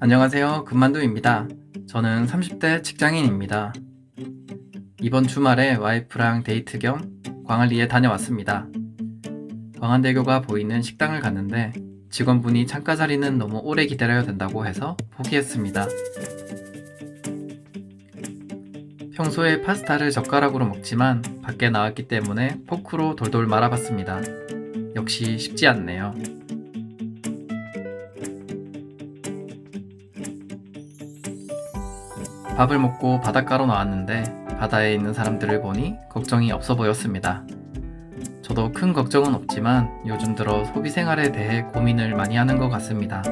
안녕하세요. 금만두입니다. 저는 30대 직장인입니다. 이번 주말에 와이프랑 데이트 겸 광안리에 다녀왔습니다. 광안대교가 보이는 식당을 갔는데 직원분이 창가 자리는 너무 오래 기다려야 된다고 해서 포기했습니다. 평소에 파스타를 젓가락으로 먹지만 밖에 나왔기 때문에 포크로 돌돌 말아봤습니다. 역시 쉽지 않네요. 밥을 먹고 바닷가로 나왔는데 바다에 있는 사람들을 보니 걱정이 없어 보였습니다. 저도 큰 걱정은 없지만 요즘 들어 소비 생활에 대해 고민을 많이 하는 것 같습니다.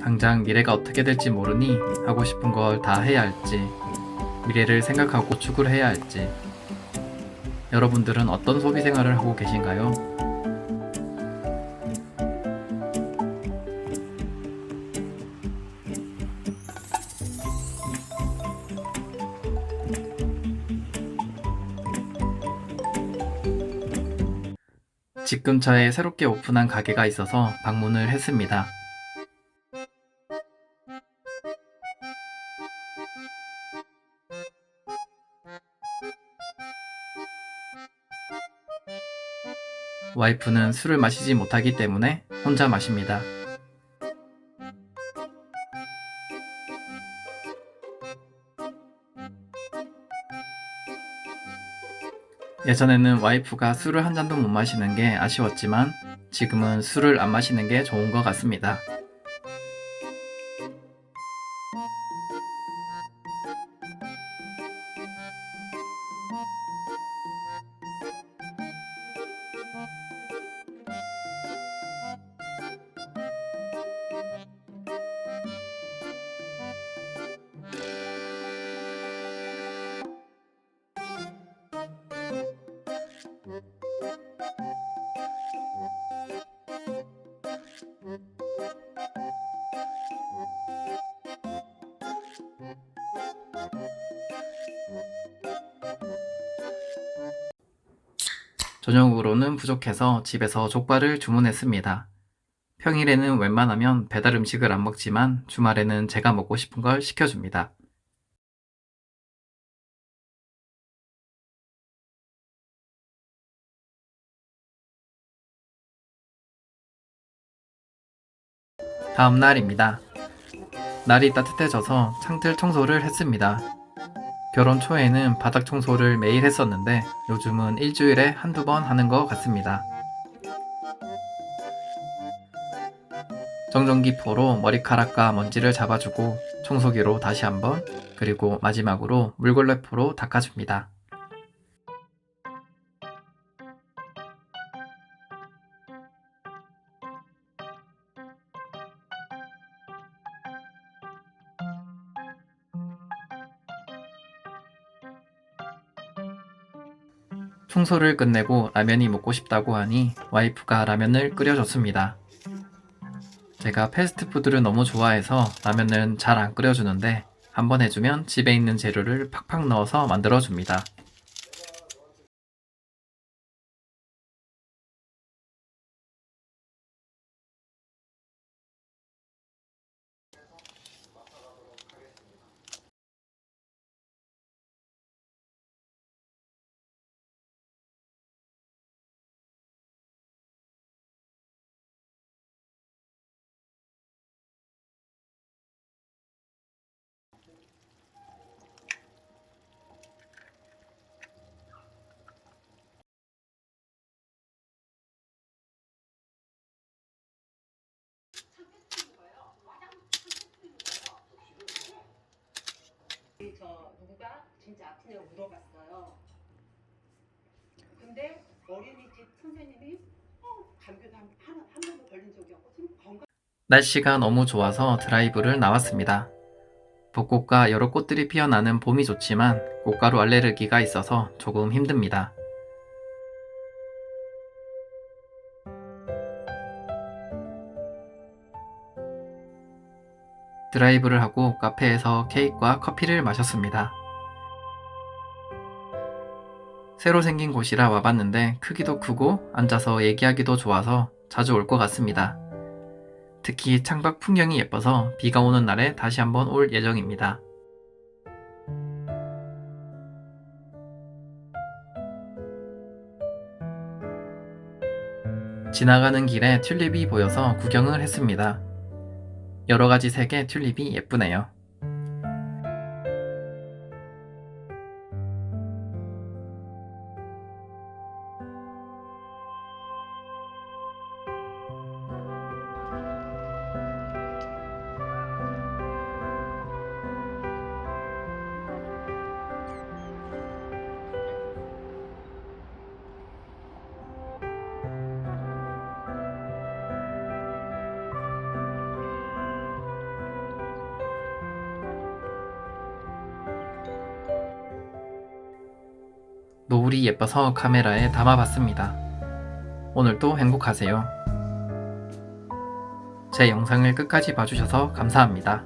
당장 미래가 어떻게 될지 모르니 하고 싶은 걸 다 해야 할지, 미래를 생각하고 축을 해야 할지, 여러분들은 어떤 소비 생활을 하고 계신가요? 집 근처에 새롭게 오픈한 가게가 있어서 방문을 했습니다. 와이프는 술을 마시지 못하기 때문에 혼자 마십니다. 예전에는 와이프가 술을 한 잔도 못 마시는 게 아쉬웠지만 지금은 술을 안 마시는 게 좋은 것 같습니다. 저녁으로는 부족해서 집에서 족발을 주문했습니다. 평일에는 웬만하면 배달 음식을 안 먹지만 주말에는 제가 먹고 싶은 걸 시켜줍니다. 다음 날입니다. 날이 따뜻해져서 창틀 청소를 했습니다. 결혼 초에는 바닥 청소를 매일 했었는데 요즘은 일주일에 한두 번 하는 것 같습니다. 정전기포로 머리카락과 먼지를 잡아주고 청소기로 다시 한번 그리고 마지막으로 물걸레포로 닦아줍니다. 청소를 끝내고 라면이 먹고 싶다고 하니 와이프가 라면을 끓여줬습니다. 제가 패스트푸드를 너무 좋아해서 라면은 잘 안 끓여주는데 한번 해주면 집에 있는 재료를 팍팍 넣어서 만들어줍니다. 아프냐고 물어봤어요. 근데 어린이집 선생님이 어, 감기도 한, 한, 한 번도 걸린 적이 없고 지금 건강 날씨가 너무 좋아서 드라이브를 나왔습니다. 벚꽃과 여러 꽃들이 피어나는 봄이 좋지만 꽃가루 알레르기가 있어서 조금 힘듭니다. 드라이브를 하고 카페에서 케이크와 커피를 마셨습니다. 새로 생긴 곳이라 와봤는데 크기도 크고 앉아서 얘기하기도 좋아서 자주 올 것 같습니다. 특히 창밖 풍경이 예뻐서 비가 오는 날에 다시 한번 올 예정입니다. 지나가는 길에 튤립이 보여서 구경을 했습니다. 여러 가지 색의 튤립이 예쁘네요. 노을이 예뻐서 카메라에 담아봤습니다. 오늘도 행복하세요. 제 영상을 끝까지 봐주셔서 감사합니다.